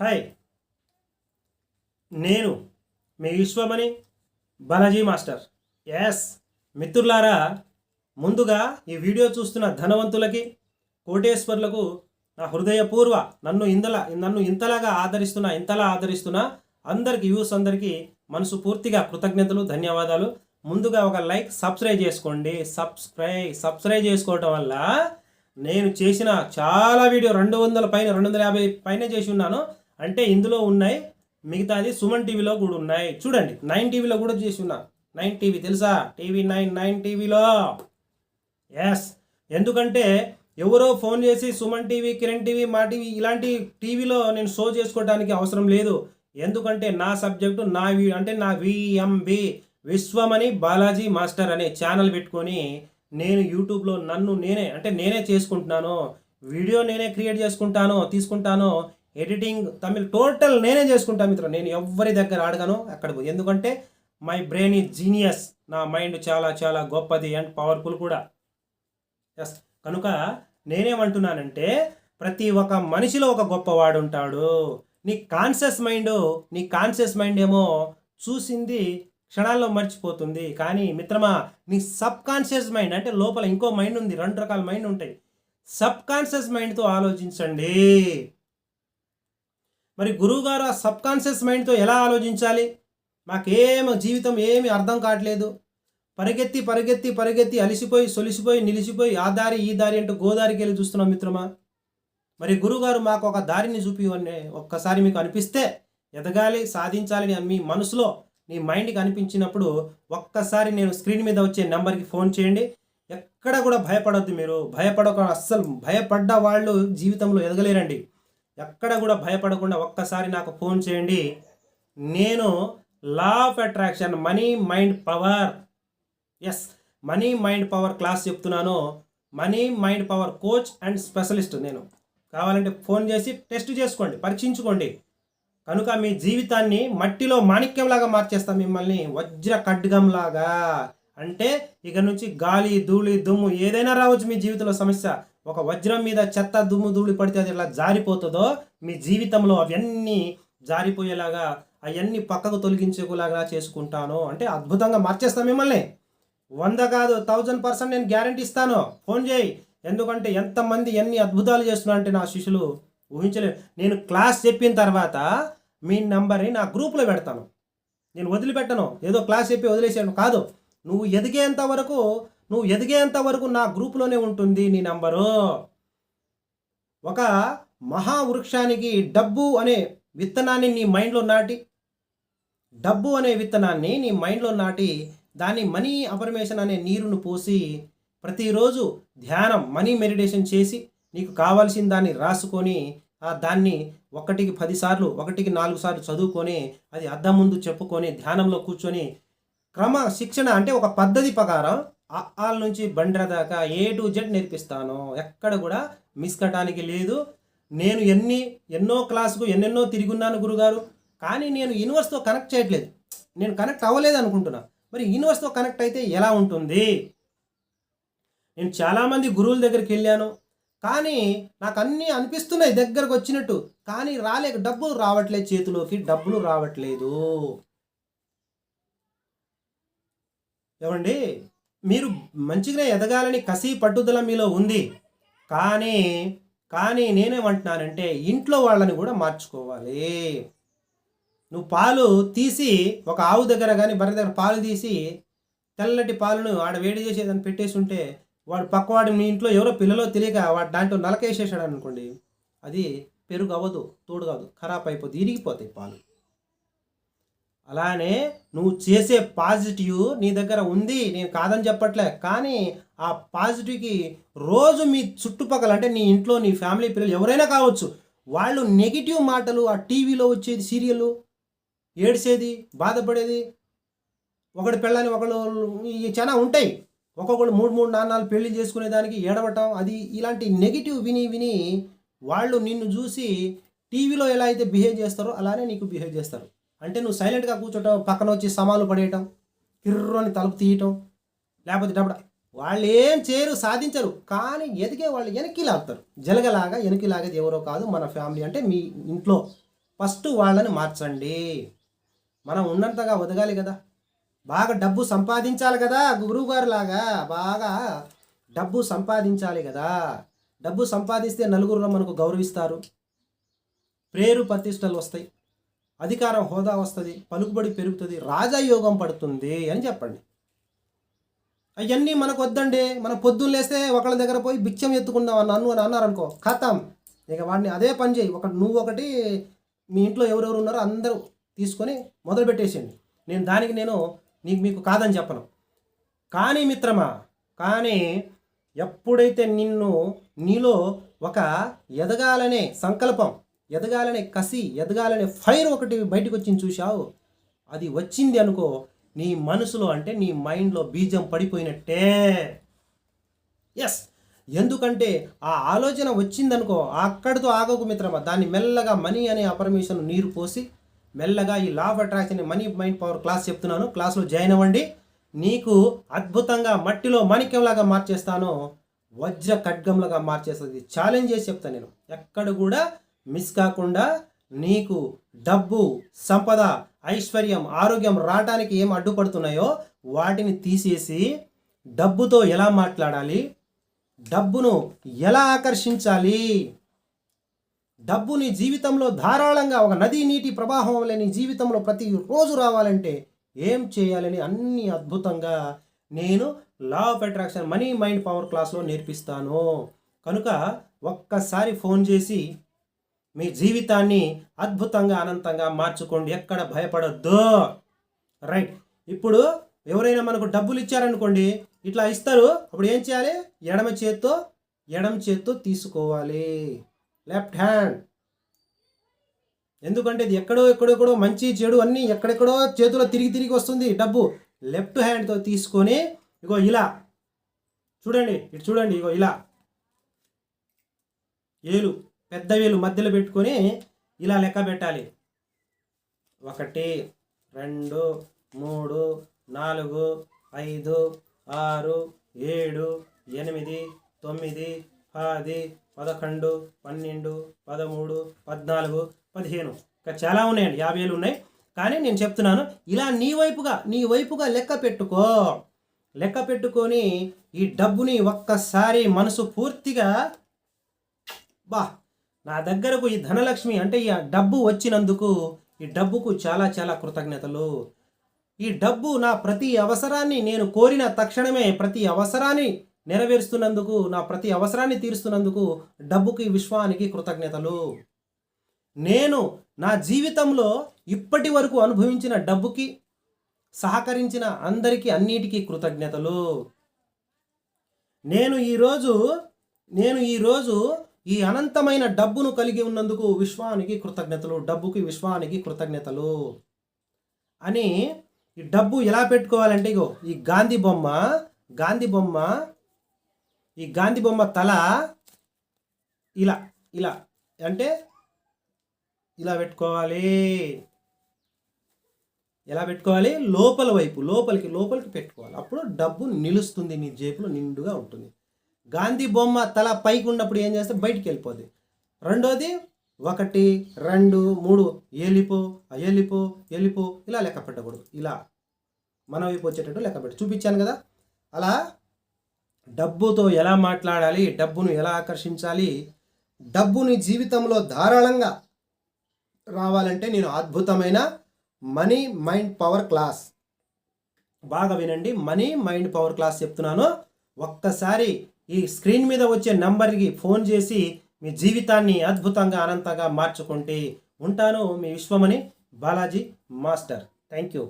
Hi. నేను మీ Vishwamani Balaji master. Yes మిత్రులారా ముందుగా ఈ వీడియో చూస్తున్న ధనవంతులకి కోటేశ్వర్లకు నా హృదయపూర్వ నన్ను ఇందల నన్ను ఇంతలాగా ఆదరిస్తున్న ఇంతలా ఆదరిస్తున్న అందరికి వ్యూస్ అందరికీ మనసు పూర్తిగా కృతజ్ఞతలు ధన్యవాదాలు. ముందుగా ఒక లైక్ సబ్స్క్రైబ్ చేసుకోండి. సబ్స్క్రైబ్ సబ్స్క్రైబ్ చేసుకోవటం వల్ల నేను చేసిన చాలా వీడియో రెండు వందల పైన రెండు వందల యాభై పైన చేసి ఉన్నాను. అంటే ఇందులో ఉన్నాయి మిగతాది సుమన్ టీవీలో కూడా ఉన్నాయి. చూడండి నైన్ టీవీలో కూడా చేసి ఉన్నా. నైన్ టీవీ తెలుసా? టీవీ నైన్ నైన్ టీవీలో. ఎస్ ఎందుకంటే ఎవరో ఫోన్ చేసి Suman TV Kiran TV Maa TV ఇలాంటి టీవీలో నేను షో చేసుకోవడానికి అవసరం లేదు. ఎందుకంటే నా సబ్జెక్టు నా వి అంటే నా విఎంబి విశ్వమణి బాలాజీ మాస్టర్ అనే ఛానల్ పెట్టుకొని నేను యూట్యూబ్లో నన్ను నేనే అంటే నేనే చేసుకుంటున్నాను. వీడియో నేనే క్రియేట్ చేసుకుంటాను తీసుకుంటాను ఎడిటింగ్ తమిళ్ టోటల్ నేనే చేసుకుంటాను మిత్రం. నేను ఎవరి దగ్గర అడగను అక్కడ ఎందుకంటే మై బ్రెయిన్ ఈ జీనియస్. నా మైండ్ చాలా చాలా గొప్పది అండ్ పవర్ఫుల్ కూడా. ఎస్ కనుక నేనేమంటున్నానంటే ప్రతి ఒక్క మనిషిలో ఒక గొప్పవాడు ఉంటాడు. నీ కాన్షియస్ మైండ్ నీ కాన్షియస్ మైండ్ ఏమో చూసింది క్షణాల్లో మర్చిపోతుంది. కానీ మిత్రమా నీ సబ్ కాన్షియస్ మైండ్ అంటే లోపల ఇంకో మైండ్ ఉంది. రెండు రకాల మైండ్ ఉంటాయి. సబ్ కాన్షియస్ మైండ్తో ఆలోచించండి. మరి గురువుగారు ఆ సబ్కాన్షియస్ మైండ్తో ఎలా ఆలోచించాలి? మాకేం జీవితం ఏమి అర్థం కావట్లేదు. పరిగెత్తి పరిగెత్తి పరిగెత్తి అలిసిపోయి సొలిసిపోయి నిలిసిపోయి ఆ దారి ఈ దారి అంటూ గోదారికి వెళ్ళి చూస్తున్నాం మిత్రమా? మరి గురుగారు మాకు ఒక దారిని చూపి ఒక్కసారి మీకు అనిపిస్తే ఎదగాలి సాధించాలని మీ మనసులో నీ మైండ్కి అనిపించినప్పుడు ఒక్కసారి నేను స్క్రీన్ మీద వచ్చే నెంబర్కి ఫోన్ చేయండి. ఎక్కడ కూడా భయపడొద్దు మీరు. భయపడక అస్సలు భయపడ్డ వాళ్ళు జీవితంలో ఎదగలేరండి. ఎక్కడ కూడా భయపడకుండా ఒక్కసారి నాకు ఫోన్ చేయండి. నేను law of attraction money mind power yes money mind power class చెప్తున్నాను. Money mind power coach and specialist నేను. కావాలంటే ఫోన్ చేసి టెస్ట్ చేసుకోండి పరీక్షించుకోండి. కనుక మీ జీవితాన్ని మట్టిలో మాణిక్యంలాగా మార్చేస్తాం మిమ్మల్ని వజ్ర ఖడ్గంలాగా. అంటే ఇక నుంచి గాలి ధూళి దుమ్ము ఏదైనా రావచ్చు మీ జీవితంలో సమస్య. ఒక వజ్రం మీద చెత్త దుమ్ము ధూళి పడితే అది ఎలా జారిపోతుందో మీ జీవితంలో అవన్నీ జారిపోయేలాగా అవన్నీ పక్కకు తొలగించేలాగా చేసుకుంటాను. అంటే అద్భుతంగా మార్చేస్తాం మిమ్మల్ని. వంద కాదు థౌజండ్ పర్సెంట్ నేను గ్యారంటీ ఇస్తాను. ఫోన్ చేయి. ఎందుకంటే ఎంతమంది ఎన్ని అద్భుతాలు చేస్తున్నా అంటే నా శిష్యులు ఊహించలేరు. నేను క్లాస్ చెప్పిన తర్వాత మీ నెంబర్ని నా గ్రూప్లో పెడతాను. నేను వదిలిపెట్టను. ఏదో క్లాస్ చెప్పి వదిలేసాను కాదు నువ్వు ఎదిగేంత వరకు నువ్వు ఎదిగేంత వరకు నా గ్రూప్లోనే ఉంటుంది నీ నంబరు. ఒక మహావృక్షానికి డబ్బు అనే విత్తనాన్ని నీ మైండ్లో నాటి డబ్బు అనే విత్తనాన్ని నీ మైండ్లో నాటి దాన్ని మనీ అఫర్మేషన్ అనే నీరును పోసి ప్రతిరోజు ధ్యానం మనీ మెడిటేషన్ చేసి నీకు కావాల్సిన దాన్ని రాసుకొని ఆ దాన్ని ఒకటికి పదిసార్లు ఒకటికి నాలుగు సార్లు చదువుకొని అది అద్దం ముందు చెప్పుకొని ధ్యానంలో కూర్చొని క్రమ శిక్షణ అంటే ఒక పద్ధతి ప్రకారం ఆల నుంచి బండ్ర దాకా ఏ టు జెడ్ నేర్పిస్తాను ఎక్కడ కూడా మిస్ కట్టడానికి లేదు. నేను ఎన్ని ఎన్నో క్లాసుకు ఎన్నెన్నో తిరిగి ఉన్నాను గురుగారు. కానీ నేను యూనివర్స్తో కనెక్ట్ చేయట్లేదు. నేను కనెక్ట్ అవ్వలేదు అనుకుంటున్నా. మరి యూనివర్స్తో కనెక్ట్ అయితే ఎలా ఉంటుంది? నేను చాలామంది గురువుల దగ్గరికి వెళ్ళాను. కానీ నాకు అన్నీ అనిపిస్తున్నాయి దగ్గరకు వచ్చినట్టు. కానీ రాలేక డబ్బులు రావట్లేదు చేతిలోకి డబ్బులు రావట్లేదు. ఏమండి? మీరు మంచిగానే ఎదగాలని కసి పట్టుదల మీలో ఉంది. కానీ కానీ నేనేమంటున్నానంటే ఇంట్లో వాళ్ళని కూడా మార్చుకోవాలి. నువ్వు పాలు తీసి ఒక ఆవు దగ్గర కానీ బర్రె దగ్గర పాలు తీసి తెల్లటి పాలను ఆడ వేడి చేసేదాన్ని పెట్టేసి ఉంటే వాడు పక్కవాడు మీ ఇంట్లో ఎవరో పిల్లలో తెలియక వాడు దాంట్లో నలకేసేసాడు అనుకోండి అది పెరుగు అవ్వదు తోడు కాదు ఖరాబ్ అయిపోతుంది ఇరిగిపోతాయి పాలు. అలానే నువ్వు చేసే పాజిటివ్ నీ దగ్గర ఉంది నేను కాదని చెప్పట్లే. కానీ ఆ పాజిటివ్కి రోజు మీ చుట్టుపక్కల అంటే నీ ఇంట్లో నీ ఫ్యామిలీ పిల్లలు ఎవరైనా కావచ్చు వాళ్ళు నెగిటివ్ మాటలు ఆ టీవీలో వచ్చేది సీరియల్ ఏడ్చేది బాధపడేది. ఒకటి పెళ్ళని ఒకళ్ళు ఇవి చాలా ఉంటాయి. ఒక్కొక్కళ్ళు మూడు మూడు నాన్నాలు పెళ్ళి చేసుకునే దానికి ఏడవటం అది ఇలాంటి నెగిటివ్ విని విని వాళ్ళు నిన్ను చూసి టీవీలో ఎలా అయితే బిహేవ్ చేస్తారో అలానే నీకు బిహేవ్ చేస్తారు. అంటే నువ్వు సైలెంట్గా కూర్చోటం పక్కన వచ్చి సమాలు పడేయటం కిర్రని తలుపు తీయటం లేకపోతే డబ్బడ వాళ్ళు ఏం చేయరు సాధించరు. కానీ ఎదిగే వాళ్ళు వెనక్కి లాగుతారు జలగలాగా వెనక్కి లాగేది ఎవరో కాదు మన ఫ్యామిలీ అంటే మీ ఇంట్లో ఫస్ట్ వాళ్ళని మార్చండి. మనం ఉన్నంతగా వదగాలి కదా. బాగా డబ్బు సంపాదించాలి కదా గురువుగారు లాగా బాగా డబ్బు సంపాదించాలి కదా. డబ్బు సంపాదిస్తే నలుగురులో మనకు గౌరవిస్తారు. ప్రేరు ప్రతిష్టలు వస్తాయి. అధికారం హోదా వస్తుంది పలుకుబడి పెరుగుతుంది రాజయోగం పడుతుంది అని చెప్పండి. అవన్నీ మనకు వద్దండి మన పొద్దున్న లేస్తే ఒకళ్ళ దగ్గర పోయి బిచ్చం ఎత్తుకుందాం అని నన్ను అని అన్నారనుకో ఖతం. ఇక వాడిని అదే పని చేయి. ఒకటి నువ్వు ఒకటి మీ ఇంట్లో ఎవరెవరు ఉన్నారో అందరూ తీసుకొని మొదలు పెట్టేసేయండి. నేను దానికి నేను నీకు మీకు కాదని చెప్పను. కానీ మిత్రమా కానీ ఎప్పుడైతే నిన్ను నీలో ఒక ఎదగాలనే సంకల్పం ఎదగాలనే కసి ఎదగాలనే ఫైర్ ఒకటి బయటకు వచ్చింది చూశావు? అది వచ్చింది అనుకో నీ మనసులో అంటే నీ మైండ్లో బీజం పడిపోయినట్టే. ఎస్ ఎందుకంటే ఆ ఆలోచన వచ్చిందనుకో అక్కడితో ఆగకు మిత్రమా. దాన్ని మెల్లగా మనీ అనే అపర్మేషన్ నీరు పోసి మెల్లగా ఈ law of attraction money mind power class చెప్తున్నాను. క్లాస్లో జాయిన్ అవ్వండి. నీకు అద్భుతంగా మట్టిలో మాణిక్యంలాగా మార్చేస్తాను. వజ్ర ఖడ్గంలాగా మార్చేస్తుంది ఛాలెంజ్ చేసి చెప్తాను నేను. ఎక్కడ కూడా మిస్ కాకుండా నీకు డబ్బు సంపద ఐశ్వర్యం ఆరోగ్యం రావటానికి ఏం అడ్డుపడుతున్నాయో వాటిని తీసేసి డబ్బుతో ఎలా మాట్లాడాలి? డబ్బును ఎలా ఆకర్షించాలి? డబ్బు నీ జీవితంలో ధారాళంగా ఒక నది నీటి ప్రవాహం వల్ల నీ జీవితంలో ప్రతి రోజు రావాలంటే ఏం చేయాలని అన్ని అద్భుతంగా నేను law of attraction money mind power క్లాస్లో నేర్పిస్తాను. కనుక ఒక్కసారి ఫోన్ చేసి మీ జీవితాన్ని అద్భుతంగా అనంతంగా మార్చుకోండి. ఎక్కడ భయపడొద్దు. రైట్. ఇప్పుడు ఎవరైనా మనకు డబ్బులు ఇచ్చారనుకోండి ఇట్లా ఇస్తారు. అప్పుడు ఏం చేయాలి? ఎడమ చేత్తో ఎడమ చేత్తో తీసుకోవాలి. Left hand. ఎందుకంటే ఇది ఎక్కడో ఎక్కడెక్కడో మంచి చెడు అన్నీ ఎక్కడెక్కడో చేతిలో తిరిగి తిరిగి వస్తుంది డబ్బు. లెఫ్ట్ హ్యాండ్తో తీసుకొని ఇగో ఇలా. చూడండి ఇటు చూడండి ఇగో ఇలా. ఏలు. పెద్ద వేలు మధ్యలో పెట్టుకొని ఇలా లెక్క పెట్టాలి. ఒకటి రెండు మూడు నాలుగు ఐదు ఆరు ఏడు ఎనిమిది తొమ్మిది పది పదకొండు పన్నెండు పదమూడు పద్నాలుగు పదిహేను. ఇంకా చాలా ఉన్నాయండి. యాభై వేలు ఉన్నాయి. కానీ నేను చెప్తున్నాను ఇలా నీ వైపుగా నీ వైపుగా లెక్క పెట్టుకో. లెక్క పెట్టుకొని ఈ డబ్బుని ఒక్కసారి మనసు పూర్తిగా బా నా దగ్గరకు ఈ ధనలక్ష్మి అంటే ఈ డబ్బు వచ్చినందుకు ఈ డబ్బుకు చాలా చాలా కృతజ్ఞతలు. ఈ డబ్బు నా ప్రతి అవసరాన్ని నేను కోరిన తక్షణమే ప్రతి అవసరాన్ని నెరవేరుస్తున్నందుకు నా ప్రతి అవసరాన్ని తీరుస్తున్నందుకు డబ్బుకి విశ్వానికి కృతజ్ఞతలు. నేను నా జీవితంలో ఇప్పటి వరకు అనుభవించిన డబ్బుకి సహకరించిన అందరికీ అన్నిటికీ కృతజ్ఞతలు. నేను ఈరోజు నేను ఈరోజు ఈ అనంతమైన డబ్బును కలిగి ఉన్నందుకు విశ్వానికి కృతజ్ఞతలు డబ్బుకి విశ్వానికి కృతజ్ఞతలు అని ఈ డబ్బు ఎలా పెట్టుకోవాలంటే ఇగో ఈ గాంధీ బొమ్మ గాంధీ బొమ్మ ఈ గాంధీ బొమ్మ తల ఇలా ఇలా అంటే ఇలా పెట్టుకోవాలి. ఎలా పెట్టుకోవాలి? లోపల వైపు లోపలికి లోపలికి పెట్టుకోవాలి. అప్పుడు డబ్బు నిలుస్తుంది నీ జేబులో నిండుగా ఉంటుంది. గాంధీ బొమ్మ తల పైకి ఉన్నప్పుడు ఏం చేస్తే బయటికి వెళ్ళిపోద్ది రెండోది ఒకటి రెండు మూడు ఏలిపో ఏలిపో ఎలిపో ఇలా లెక్క పెట్టకూడదు. ఇలా మన వైపు వచ్చేటట్టు లెక్క పెట్టి. చూపించాను కదా? అలా డబ్బుతో ఎలా మాట్లాడాలి డబ్బును ఎలా ఆకర్షించాలి డబ్బుని జీవితంలో ధారాళంగా రావాలంటే నేను అద్భుతమైన మనీ మైండ్ పవర్ క్లాస్. బాగా వినండి మనీ మైండ్ పవర్ క్లాస్ చెప్తున్నాను. ఒక్కసారి ఈ స్క్రీన్ మీద వచ్చే నంబర్కి ఫోన్ చేసి మీ జీవితాన్ని అద్భుతంగా అనంతంగా మార్చుకుంటే ఉంటాను మీ Vishwamani Balaji master. Thank you